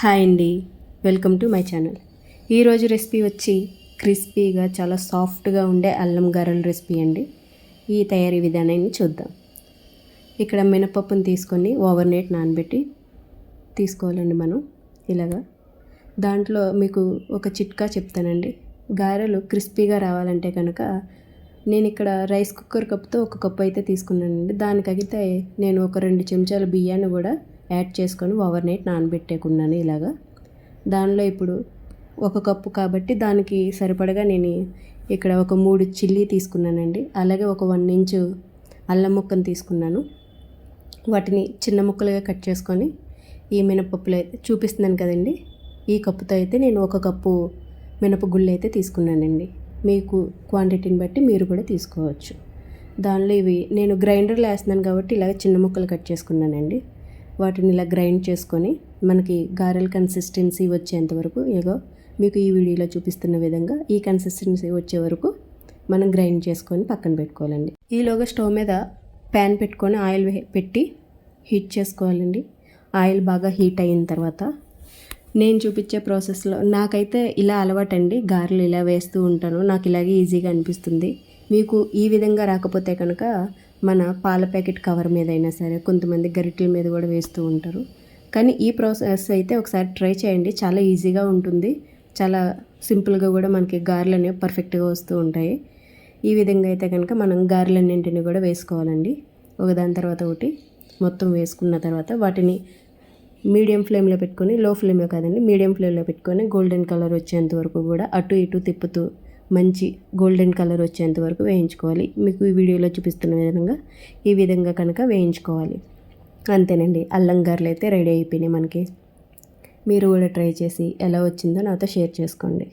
Hi అండి. Welcome to my channel. ఈరోజు recipe వచ్చి క్రిస్పీగా చాలా సాఫ్ట్గా ఉండే అల్లం గారెల రెసిపీ అండి. ఈ తయారీ విధానాన్ని చూద్దాం. ఇక్కడ మినపప్పుని తీసుకొని ఓవర్ నైట్ నానబెట్టి తీసుకోవాలండి మనం. ఇలాగా. దాంట్లో మీకు ఒక చిట్కా చెప్తానండి. గారెలు క్రిస్పీగా రావాలంటే కనుక నేను ఇక్కడ రైస్ కుక్కర్ కప్తో ఒక కప్పు అయితే తీసుకున్నానండి. దానికైతే నేను ఒక రెండు చెంచాల బియ్యాన్ని కూడా యాడ్ చేసుకొని ఓవర్ నైట్ నానబెట్టేకున్నాను ఇలాగా. దానిలో ఇప్పుడు ఒక కప్పు కాబట్టి దానికి సరిపడగా నేను ఇక్కడ ఒక మూడు చిల్లీ తీసుకున్నానండి. అలాగే ఒక వన్ ఇంచు అల్లం ముక్కను తీసుకున్నాను. వాటిని చిన్న ముక్కలుగా కట్ చేసుకొని ఈ మినపప్పులు అయితే చూపిస్తున్నాను కదండి. ఈ కప్పుతో అయితే నేను ఒక కప్పు మినపగుళ్ళు అయితే తీసుకున్నానండి. మీకు క్వాంటిటీని బట్టి మీరు కూడా తీసుకోవచ్చు. దానిలో ఇవి నేను గ్రైండర్లో వేస్తున్నాను కాబట్టి ఇలాగ చిన్న ముక్కలు కట్ చేసుకున్నానండి. వాటిని ఇలా గ్రైండ్ చేసుకొని మనకి గారెల కన్సిస్టెన్సీ వచ్చేంత వరకు ఏదో మీకు ఈ వీడియోలో చూపిస్తున్న విధంగా ఈ కన్సిస్టెన్సీ వచ్చే వరకు మనం గ్రైండ్ చేసుకొని పక్కన పెట్టుకోవాలండి. ఈలోగా స్టవ్ మీద ప్యాన్ పెట్టుకొని ఆయిల్ పెట్టి హీట్ చేసుకోవాలండి. ఆయిల్ బాగా హీట్ అయిన తర్వాత నేను చూపించే ప్రాసెస్లో నాకైతే ఇలా అలవాటండి. గారెలు ఇలా వేస్తూ ఉంటాను. నాకు ఇలాగే ఈజీగా అనిపిస్తుంది. మీకు ఈ విధంగా రాకపోతే కనుక మన పాల ప్యాకెట్ కవర్ మీద అయినా సరే కొంతమంది గరిటెల మీద కూడా వేస్తూ ఉంటారు. కానీ ఈ ప్రాసెస్ అయితే ఒకసారి ట్రై చేయండి. చాలా ఈజీగా ఉంటుంది. చాలా సింపుల్గా కూడా మనకి గారెలు అనేవి పర్ఫెక్ట్గా వస్తూ ఉంటాయి. ఈ విధంగా అయితే కనుక మనం గారెలన్నింటిని కూడా వేసుకోవాలండి. ఒకదాని తర్వాత ఒకటి మొత్తం వేసుకున్న తర్వాత వాటిని మీడియం ఫ్లేమ్లో పెట్టుకొని లో ఫ్లేమ్లో కాదండి మీడియం ఫ్లేమ్లో పెట్టుకొని గోల్డెన్ కలర్ వచ్చేంత వరకు కూడా అటు ఇటు తిప్పుతూ మంచి గోల్డెన్ కలర్ వచ్చేంత వరకు వేయించుకోవాలి. మీకు ఈ వీడియోలో చూపిస్తున్న విధంగా ఈ విధంగా కనుక వేయించుకోవాలి. అంతేనండి అల్లం గారెలు అయితే రెడీ అయిపోయినాయి మనకి. మీరు కూడా ట్రై చేసి ఎలా వచ్చిందో నాతో షేర్ చేసుకోండి.